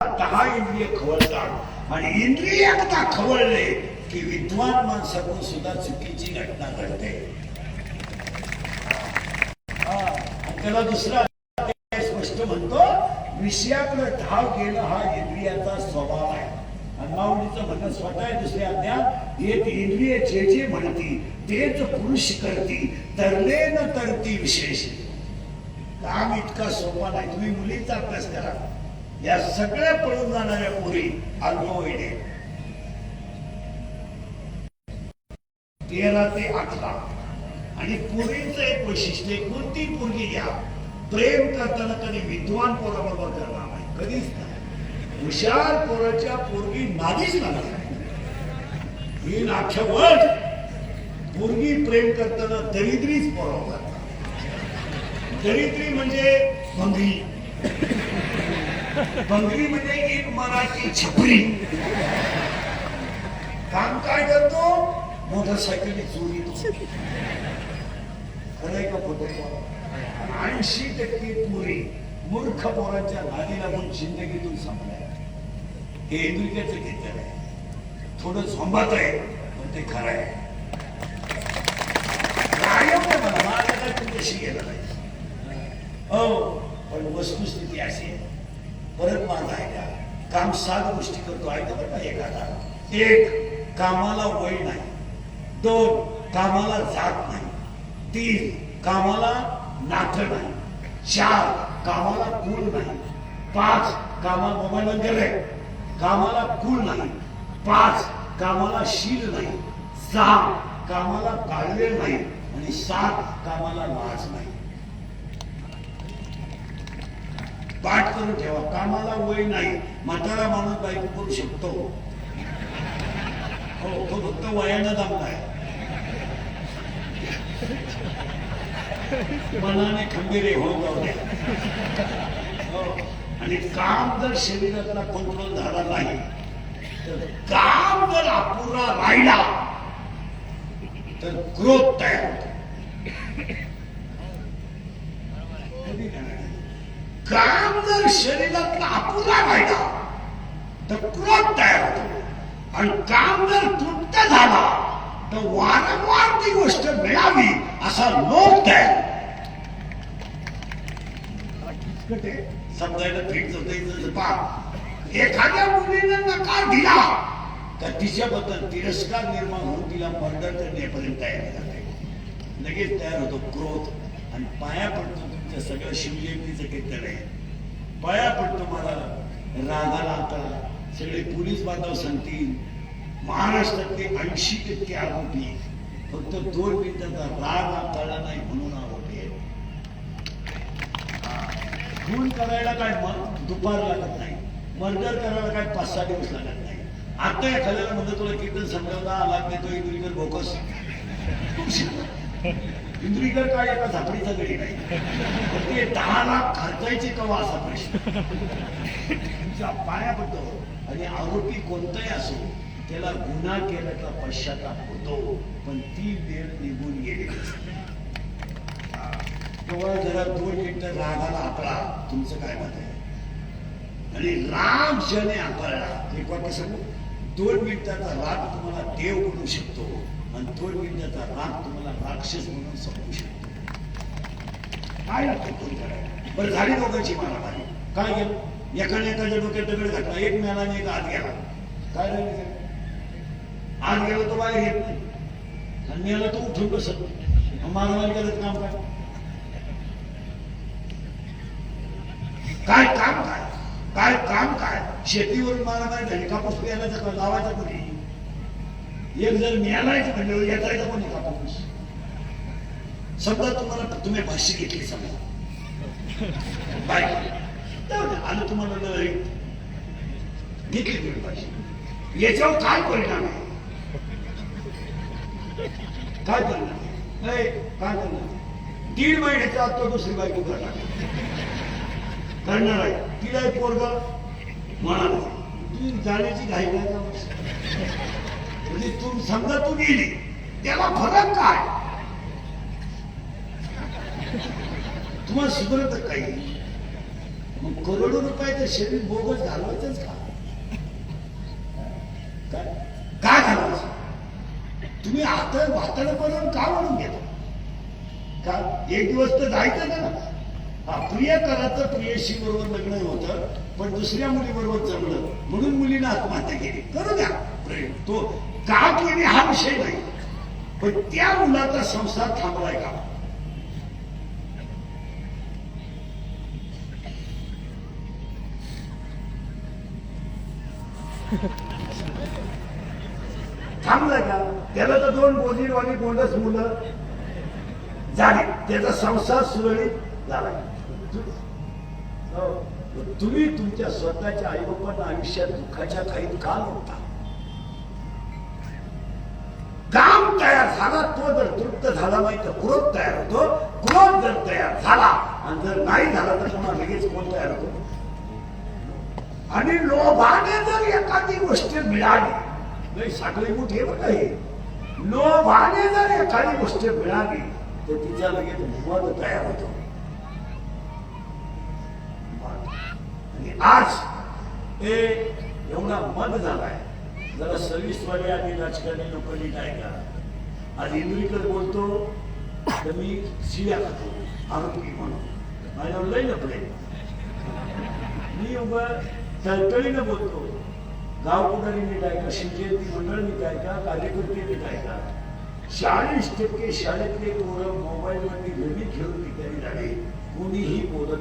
दहा इंद्रिय खवळतात? आणि इंद्रिय एकदा खवळले की विद्वान माणसाकडून सुद्धा चुकीची घटना घडते. त्याला दुसरा स्पष्ट म्हणतो विषयाकडे धाव घेणं हा इंद्रियाचा स्वभाव आहे. आणि म्हणणं स्वतः आहे दुसऱ्या अज्ञात एक इंद्रिय जे जे म्हणती तेच पुरुष करती तरले न तरती विशेष. काम इतका सोपा नाही तुम्ही मुलीचा अभ्यास करा. या सगळ्या पळून जाणाऱ्या पोरी अल्पवयीने तेरा ते अठरा. आणि पोरींचं एक वैशिष्ट्य कोणती पोरगी घ्या प्रेम करताना कधी विद्वान पोराबरोबर करणार नाही कधीच नाही. हुशार पोराच्या पोरगी नादीच लागणार नाही. ही अख्ख्या पोरगी प्रेम करताना दरिद्रीच पोरावर करतात दरिद्री म्हणजे भंगी भंगरी म्हणजे एक मराठी छपरी काम काय करतो? मोटरसायकल चोरी खरंय का खोटं? ऐंशी टक्के पुरी मूर्ख पोरांच्या नादी लागून जिंदगीतून संपलाय. हे इंद्रियाचं घेतलं आहे थोडं झोंबात आहे पण ते खरं आहे. तुमच्याशी गेलं नाही. हो पण वस्तुस्थिती अशी आहे. परत माझा आहे काम सात गोष्टी करतो आहे बरं एखादा एक कामाला वय नाही. दोन कामाला जात नाही. तीन कामाला नाथ नाही. चार कामाला कुल नाही. पाच कामाला मोबाईल बंद कामाला कुल नाही. पाच कामाला शील नाही. सहा कामाला ताळवेळ नाही. आणि सात कामाला लाज नाही. पाठ करून ठेवा. कामाला वय नाही. म्हातारा माणूस बायको करू शकतो. हो तो फक्त वयानं दामलाय मनाने खंबीरे होऊन जाऊ द्या हो. आणि काम जर शरीराला कंट्रोल झाला नाही तर काम जर अपुरा राहिला तर क्रोध तयार होतो कधी नाही. काम जर शरीरातला अपुरा राहिला. तर क्रोध तयार होतो. आणि काम जर तृप्त झाला. तर वारंवार ती गोष्ट मिळावी असा लोक तयार समजायला फिट जमतायचं पा एखाद्या मुलीनं नकार दिला तर तिच्याबद्दल तिरस्कार निर्माण होऊन तिला मर्डर करण्यापर्यंत तयार जाते लगेच तयार होतो क्रोध. आणि पाया पडतो तुमच्या सगळ्या शिवजयंतीचं कीर्तन आहे. पाया पडतो मला रागाला आता सगळे पोलीस बांधव सांगतील महाराष्ट्रातले ऐंशी टक्के आरोपी फक्त दोन मिनिटाचा राग कळला नाही म्हणून आरोपी आहेत. खून करायला काय दुपार लागत नाही. मर्डर करायला काय पाच सहा दिवस लागत नाही. आता एखाद्याला म्हणजे तुला कीर्तन समजावला आला तो इंदुरीकर बोकस. इंदुरीकर काय एका झापडीचा गडी नाही. ते दहा लाख खर्चायचे कवा असा प्रश्न? तुमच्या पायाबद्दल आणि आरोपी कोणताही असो त्याला गुन्हा केल्याचा पश्चाताप होतो पण ती वेळ निघून गेली. केवळ जरा दोन मिनिटं रागाला आपला तुमचं काय मत आहे? आणि राग ज्याने आपळला एक वाक्य सांगू? दोन मिनिटाचा राग तुम्हाला देव बनवू शकतो. आणि दोन मिनिटाचा राग तुम्हाला राक्षस म्हणून समजू शकतो. काय लागतो करायला? बरं झाली दोघांची मला काय केलं? एकाने एकाच्या डोक्यात दगड घातला. एक मेला एक आत गेला. काय झालं आत गेला तो बाहेर येत नाही. आणि मेला तो उठून बसत मानवाला करत काम काय? काय काम काय? काय काम काय? शेतीवरून मारामारी झाली. कापूस पेरायचा लावायचा तरी एक जर मिळालायचं म्हणलं याचा कोणी कापूस समजा तुम्हाला तुम्ही भाष्य घेतली समजा. बाय. आलं तुम्हाला घेतली तुम्ही भाष्य याच्यावर काय परिणाम आहे? काय परिणाम आहे? नाही काय परिणाम दीड महिन्याचा आत तो दुसरी बायको करणार करणार आहे. तिला एक पोरग म्हणाला ती जाण्याची घाई काय म्हणजे तू समजा तू गेली त्याला फरक काय? तुम्हाला सुधरत काही. मग करोडो रुपयाचं शरीर बोगस घालवायचंच का? काय? घालवायचं? तुम्ही आता वातावरण बनवून का म्हणून घेता? का? एक दिवस तर जायचं ना हा प्रिय कराचं प्रियशी बरोबर लग्न होतं पण दुसऱ्या मुलीबरोबर जमलं. म्हणून मुलीनं आत्महत्या केली. करू द्या. प्रेम. तो का केली हा विषय नाही. पण त्या मुलाचा संसार थांबलाय का? थांबलाय का? त्याला तर दोन बोजीरवाणी बोंडच मुलं. झाली. त्याचा संसार सुरळीत झाला. हो. तुम्ही तुमच्या स्वतःच्या आई बापांना आयुष्यात दुःखाच्या काही का होता काम तयार झाला तो जर तृप्त झाला नाही तर क्रोध तयार होतो क्रोध जर तयार झाला आणि जर नाही झाला तर पुन्हा लगेच कोण तयार होतो आणि लोभाने जर एखादी गोष्ट मिळाली नाही साखळी मोठी आहे बघा हे लोभाने जर एखादी गोष्ट मिळाली तर तिच्या लगेच मध तयार होतो आणि आज ते एवढा मध झालाय जरा सर्विसवाले आणि राजकारणी लोकांनी काय करा आणि इंद्रिकर बोलतो तर मी शिव्या खातो आरोपी म्हणून माझ्या लय लपले मी उभं तळतळीनं बोलतो गाव पुढारी नीट ऐका शिवजयंती मंडळ नीट ऐका कार्यकर्ते नीट ऐका चाळीस टक्के शाळेतले पोरं मोबाईलवरती घरी खेळून निघाली झाले कोणीही बोलत